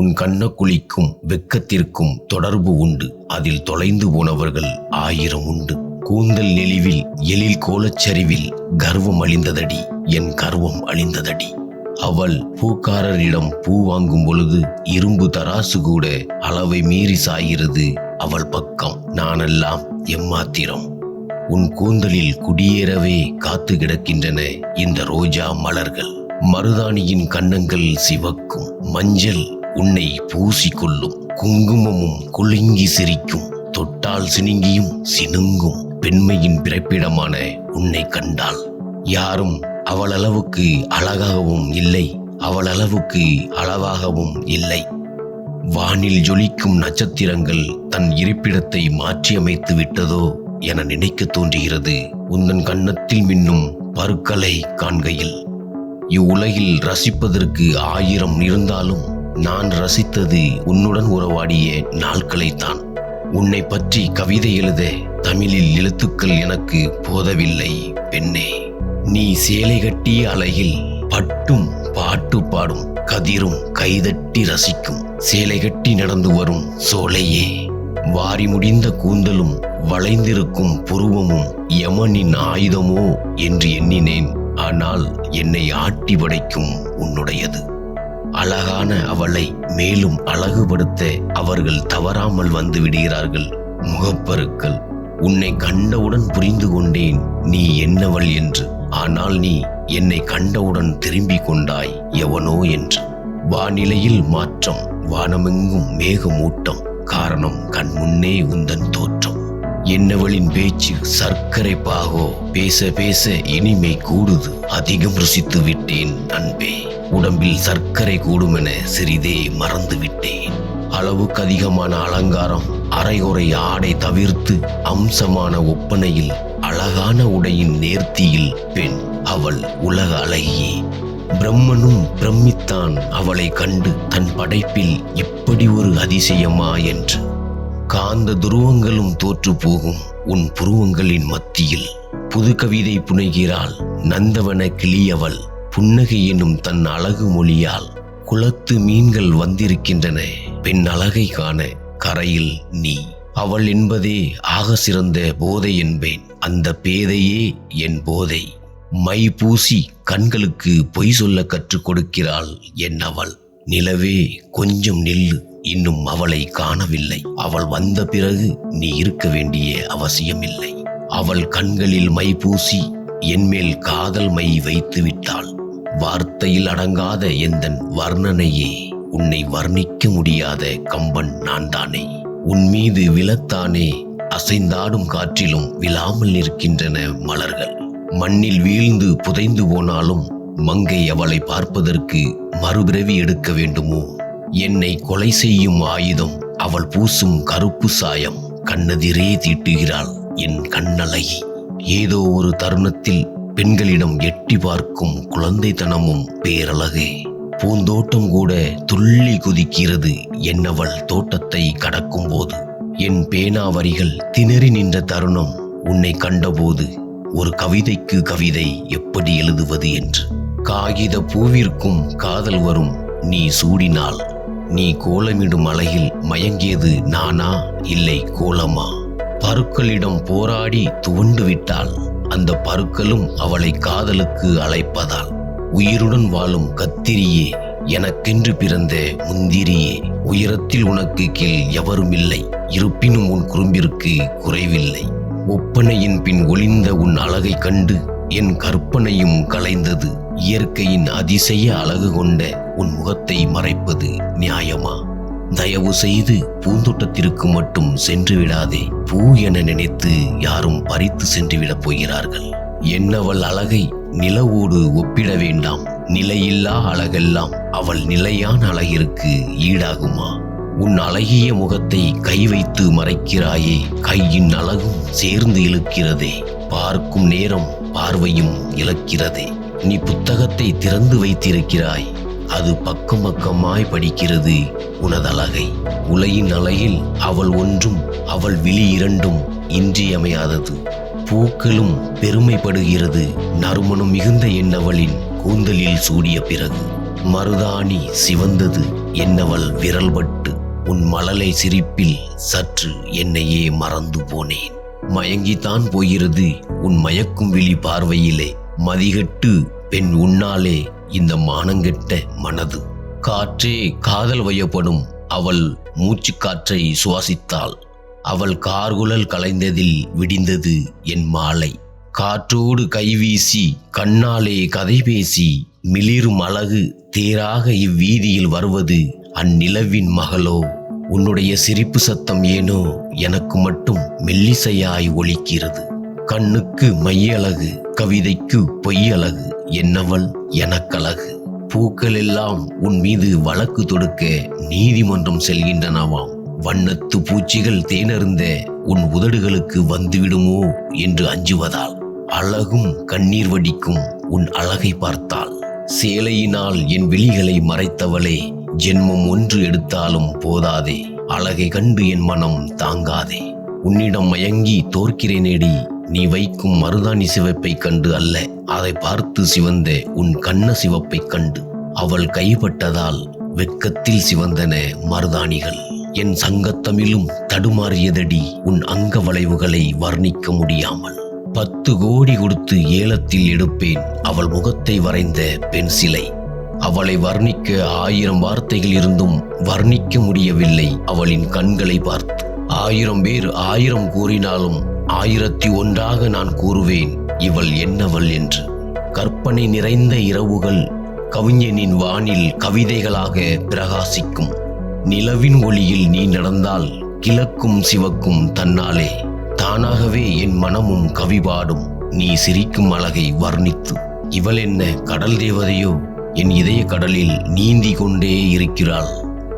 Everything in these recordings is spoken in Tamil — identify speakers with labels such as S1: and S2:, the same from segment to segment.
S1: உன் கண்ணக்குழிக்கும் வெக்கத்திற்கும் தொடர்பு உண்டு. அதில் தொலைந்து போனவர்கள் ஆயிரம் உண்டு. கூந்தல் நெளிவில் எழில் கோலச்சரிவில் கர்வம் அழிந்ததடி என் கர்வம் அழிந்ததடி. அவள் பூக்காரரிடம் பூ வாங்கும் பொழுது இரும்பு தராசு கூட அளவை மீறி சாகிறது அவள் பக்கம். நானெல்லாம் எம்மாத்திரம். உன் கூந்தலில் குடியேறவே காத்து கிடக்கின்றன இந்த ரோஜா மலர்கள். மருதாணியின் கன்னங்கள் சிவக்கும். மஞ்சள் உன்னை பூசிக்கொள்ளும் குங்குமமும் குலுங்கி சிரிக்கும் தொட்டால் சினுங்கியும் சினுங்கும் பெண்மையின் பிறப்பிடமான உன்னை கண்டால். யாரும் அவளளவுக்கு அழகாகவும் இல்லை அவளளவுக்கு அளவாகவும் இல்லை. வானில் ஜொலிக்கும் நட்சத்திரங்கள் தன் இருப்பிடத்தை மாற்றியமைத்து விட்டதோ என நினைக்க தோன்றுகிறது. உந்தன் கன்னத்தில் மின்னும் பருக்களை காண்கையில். இவ்வுலகில் ரசிப்பதற்கு ஆயிரம் இருந்தாலும் நான் ரசித்தது உன்னுடன் உறவாடிய நாட்களைத்தான் உன்னை பற்றி கவிதை எழுத தமிழில் எழுத்துக்கள் எனக்கு போதவில்லை பெண்ணே. நீ சேலை கட்டிய அலையில் பட்டும் பாட்டு பாடும் கதிரும் கைதட்டி ரசிக்கும். சேலை கட்டி நடந்து வரும் சோலையே. வாரி முடிந்த கூந்தலும் வளைந்திருக்கும் புருவமும் யமனின் ஆயுதமோ என்று எண்ணினேன். ஆனால் என்னை ஆட்டி படைக்கும் உன்னுடையது. அழகான அவளை மேலும் அழகுபடுத்த அவர்கள் தவறாமல் வந்து விடுகிறார்கள். முகப்பருக்கள் உன்னை கண்டவுடன் புரிந்து கொண்டேன் நீ என்னவள் என்று. ஆனால் நீ என்னை கண்டவுடன் திரும்பி கொண்டாய் எவனோ என்று. வானிலையில் மாற்றம் வானமெங்கும் மேகமூட்டம் காரணம் கண் முன்னே உந்தன் தோற்றம். என்னவளின் பேச்சு சர்க்கரை பாகோ. பேச பேச இனிமை கூடுது. அதிகம் ருசித்து விட்டேன் அன்பே. உடம்பில் சர்க்கரை கூடுமென சிறிதே மறந்து விட்டேன் அளவுக்கு அதிகமான அலங்காரம் அரைகுறை ஆடை தவிர்த்து அம்சமான ஒப்பனையில் அழகான உடையின் நேர்த்தியில் பெண் அவள் உலக அழகியே. பிரம்மனும் பிரமித்தான் அவளை கண்டு தன் படைப்பில் இப்படி ஒரு அதிசயமா என்று காந்த துருவங்களும் தோற்று போகும். உன் புருவங்களின் மத்தியில் புது கவிதை புனைகிறாள் நந்தவன கிளியவள். புன்னகை என்னும் தன் அழகு மொழியால் குளத்து மீன்கள் வந்திருக்கின்றன. பெண் அழகை காண கரையில் நீ. அவள் என்பதே ஆக சிறந்த போதை என்பேன். அந்த பேதையே என் போதை. மை பூசி கண்களுக்கு பொய் சொல்ல கற்றுக் கொடுக்கிறாள் என் அவள். நிலவே கொஞ்சம் நில்லு. இன்னும் அவளை காணவில்லை. அவள் வந்த பிறகு நீ இருக்க வேண்டிய அவசியமில்லை. அவள் கண்களில் மை பூசி என்மேல் காதல் மை வைத்து விட்டாள். வார்த்தையில் அடங்காத எந்தன் வர்ணனையே உன்னை வர்ணிக்க முடியாத கம்பன் நான் தானே உன் மீது விழத்தானே அசைந்தாடும் காற்றிலும் விழாமல் நிற்கின்றன மலர்கள். மண்ணில் வீழ்ந்து புதைந்து போனாலும் மங்கை அவளை பார்ப்பதற்கு மறுபிறவி எடுக்க வேண்டுமோ? என்னை கொலை செய்யும் ஆயுதம் அவள் பூசும் கருப்பு சாயம் கண்ணெதிரே தீட்டுகிறாள் என் கண்ணழகி ஏதோ ஒரு தருணத்தில் பெண்களிடம் எட்டி பார்க்கும் குழந்தைத்தனமும் பேரழகு. பூந்தோட்டம் கூட துள்ளி குதிக்கிறது என்னவள் தோட்டத்தை கடக்கும் போது என் பேனா வரிகள் திணறி நின்ற தருணம் உன்னை கண்டபோது ஒரு கவிதைக்கு கவிதை எப்படி எழுதுவது என்று. காகித பூவிற்கும் காதல் வரும் நீ சூடினால் நீ கோலமிடும் அலையில் மயங்கியது நானா? இல்லை கோலமா? பருக்களிடம் போராடி துவண்டு விட்டால் அந்த பருக்களும் அவளை காதலுக்கு அழைப்பதால். உயிருடன் வாழும் கத்திரியே எனக்கென்று பிறந்த முந்திரியே உயரத்தில் உனக்கு கீழ் எவரும் இல்லை இருப்பினும் உன் குறும்பிற்கு குறைவில்லை. ஒப்பனையின் பின் ஒளிந்த உன் அழகை கண்டு என் கற்பனையும் கலைந்தது இயற்கையின் அதிசய அழகு கொண்ட உன் முகத்தை மறைப்பது நியாயமா? தயவு செய்து பூந்தோட்டத்திற்கு மட்டும் சென்று விடாதே. பூ என நினைத்து யாரும் பறித்து சென்று விடப் போகிறார்கள். என்னவள் அழகை நிலவோடு ஒப்பிட வேண்டாம். நிலையில்லா அழகெல்லாம் அவள் நிலையான அழகிற்கு ஈடாகுமா? உன் அழகிய முகத்தை கை வைத்து மறைக்கிறாயே. கையின் அழகும் சேர்ந்து இழுக்கிறதே. பார்க்கும் நேரம் பார்வையும் இழக்கிறதே. நீ புத்தகத்தை திறந்து வைத்திருக்கிறாய். அது பக்கம் பக்கமாய் படிக்கிறது உனதழகை உலையின் அழகில் அவள் ஒன்றும் அவள் விழி இரண்டும் இன்றியமையாதது. பூக்களும் பெருமைப்படுகிறது நறுமணம் மிகுந்த என்னவளின் கூந்தலில் சூடிய பிறகு. மருதாணி சிவந்தது என்னவள் விரல்பட்டு. உன் மழலை சிரிப்பில் சற்று என்னையே மறந்து போனேன். மயங்கித்தான் போகிறது. உன் மயக்கும் விழி பார்வையிலே மதிகட்டு பெண் உன்னாலே இந்த மானங்கெட்ட மனது. காற்றே காதல் வயப்படும் அவள் மூச்சு காற்றை சுவாசித்தாள். அவள் கார்குழல் கலைந்ததில் விடிந்தது என் மாலை. காற்றோடு கைவீசி கண்ணாலே கதை பேசி மிளிரும் அழகு தேராக இவ்வீதியில் வருவது அந்நிலவின் மகளோ உன்னுடைய சிரிப்பு சத்தம் ஏனோ? எனக்கு மட்டும் மெல்லிசையாய் ஒலிக்கிறது. கண்ணுக்கு மையழகு கவிதைக்கு பொய்யழகு என்னவள் எனக்கழகு. பூக்கள் எல்லாம் உன் மீது வழக்கு தொடுக்க நீதிமன்றம் செல்கின்றனவாம். வண்ணத்து பூச்சிகள் தேனருந்த உன் உதடுகளுக்கு வந்துவிடுமோ? என்று அஞ்சுவதால். அழகும் கண்ணீர் வடிக்கும் உன் அழகை பார்த்தால். சேலையினால் என் விழிகளை மறைத்தவளே ஜென்மம் ஒன்று எடுத்தாலும் போதாதே. அழகை கண்டு என் மனம் தாங்காதே. உன்னிடம் மயங்கி தோற்கிறேனேடி நீ வைக்கும் மருதாணி சிவப்பைக் கண்டு அல்ல. அதை பார்த்து சிவந்த உன் கண்ண சிவப்பைக் கண்டு. அவள் கைப்பட்டதால் வெட்கத்தில் சிவந்தன மருதாணிகள். என் சங்கத்தமிழும் தடுமாறியதடி உன் அங்க வளைவுகளை வர்ணிக்க முடியாமல். பத்து கோடி கொடுத்து ஏலத்தில் எடுப்பேன். அவள் முகத்தை வரைந்த பென்சிலை அவளை வர்ணிக்க ஆயிரம் வார்த்தைகள் இருந்தும் வர்ணிக்க முடியவில்லை. அவளின் கண்களை பார்த்து ஆயிரம் பேர் ஆயிரம் கூறினாலும் ஆயிரத்தி ஒன்றாக நான் கூறுவேன். இவள் என்னவள் என்று. கற்பனை நிறைந்த இரவுகள் கவிஞனின் வானில் கவிதைகளாக பிரகாசிக்கும். நிலவின் ஒளியில் நீ நடந்தால் கிழக்கும் சிவக்கும் தன்னாலே. தானாகவே என் மனமும் கவி பாடும் நீ சிரிக்கும் அழகை வர்ணித்து இவள் என்ன கடல் தேவதையோ? என் இதய கடலில் நீந்தி கொண்டே இருக்கிறாள்.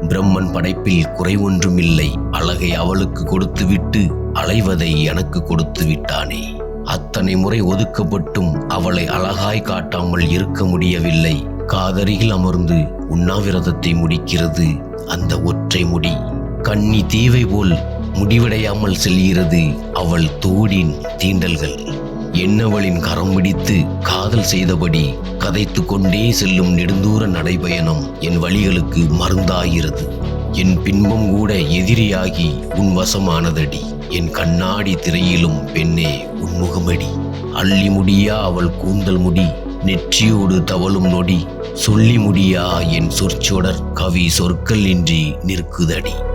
S1: பிரம்மன் படைப்பில் குறை ஒன்றும் இல்லை அழகை அவளுக்கு கொடுத்துவிட்டு அலைவதை எனக்கு கொடுத்து விட்டானே. அத்தனை முறை ஒதுக்கப்பட்டும் அவளை அழகாய் காட்டாமல் இருக்க முடியவில்லை. காதருகில் அமர்ந்து உண்ணாவிரதத்தை முடிக்கிறது. அந்த ஒற்றை முடி கன்னி தீவை போல் முடிவடையாமல் செல்கிறது. அவள் தோடின் தீண்டல்கள். என்னவளின் கரம் பிடித்து காதல் செய்தபடி கதைத்து கொண்டே செல்லும் நெடுந்தூர நடைபயணம் என் வழிகளுக்கு மருந்தாகிறது. என் பின்பம் கூட எதிரியாகி உன் வசமானதடி. என் கண்ணாடி திரையிலும் பெண்ணே உன் முகமடி. அள்ளி முடியா அவள் கூந்தல் முடி நெற்றியோடு தவழும் நொடி. சொல்லி முடியா என் சொற்சொடர் கவி சொற்கள் இன்றி நிற்குதடி.